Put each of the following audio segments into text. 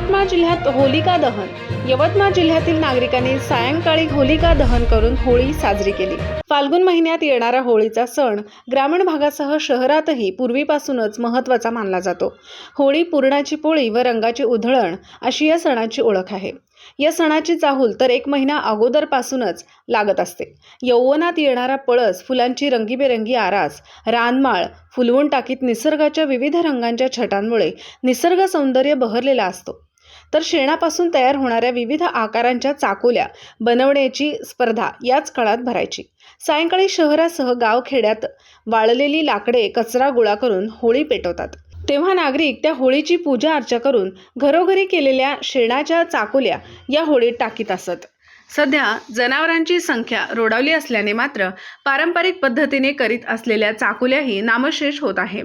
यवतमाळ जिल्ह्यात होलिका दहन. यवतमाळ जिल्ह्यातील नागरिकांनी सायंकाळी होलिका दहन करून होळी साजरी केली. फाल्गुन महिन्यात येणारा होळीचा सण ग्रामीण भागासह शहरातही पूर्वीपासूनच महत्त्वाचा मानला जातो. होळी पूर्णाची पोळी व रंगाची उधळण अशी या सणाची ओळख आहे. या सणाची चाहूल तर एक महिना अगोदरपासूनच लागत असते. यौवनात येणारा पळस फुलांची रंगीबेरंगी आरास रानमाळ फुलवून टाकीत निसर्गाच्या विविध रंगांच्या छटांमुळे निसर्ग सौंदर्य बहरलेला असतो. तर शेणापासून तयार होणाऱ्या विविध आकारांच्या चाकोल्या बनवण्याची स्पर्धा याच काळात भरायची. सायंकाळी शहरासह गावखेड्यात वाळलेली लाकडे कचरा गोळा करून होळी पेटवतात. तेव्हा नागरिक त्या होळीची पूजा अर्चा करून घरोघरी केलेल्या शेणाच्या चाकोल्या या होळीत टाकीत असत. सध्या जनावरांची संख्या रोडावली असल्याने मात्र पारंपरिक पद्धतीने करीत असलेल्या चाकुल्याही नामशेष होत आहे.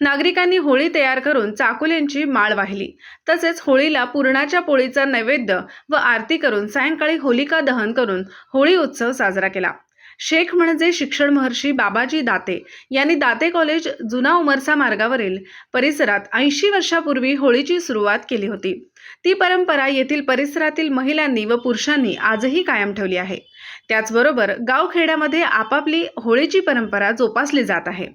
नागरिकांनी होळी तयार करून चाकुल्यांची माळ वाहिली. तसेच होळीला पुरणाच्या पोळीचा नैवेद्य व आरती करून सायंकाळी होलिका दहन करून होळी उत्सव साजरा केला. शेख म्हणजे शिक्षण महर्षी बाबाजी दाते यांनी दाते कॉलेज जुना उमरसा मार्गावरील परिसरात ऐंशी वर्षापूर्वी होळीची सुरुवात केली होती. ती परंपरा येथील परिसरातील महिलांनी व पुरुषांनी आजही कायम ठेवली आहे. त्याचबरोबर गावखेड्यामध्ये आपापली होळीची परंपरा जोपासली जात आहे.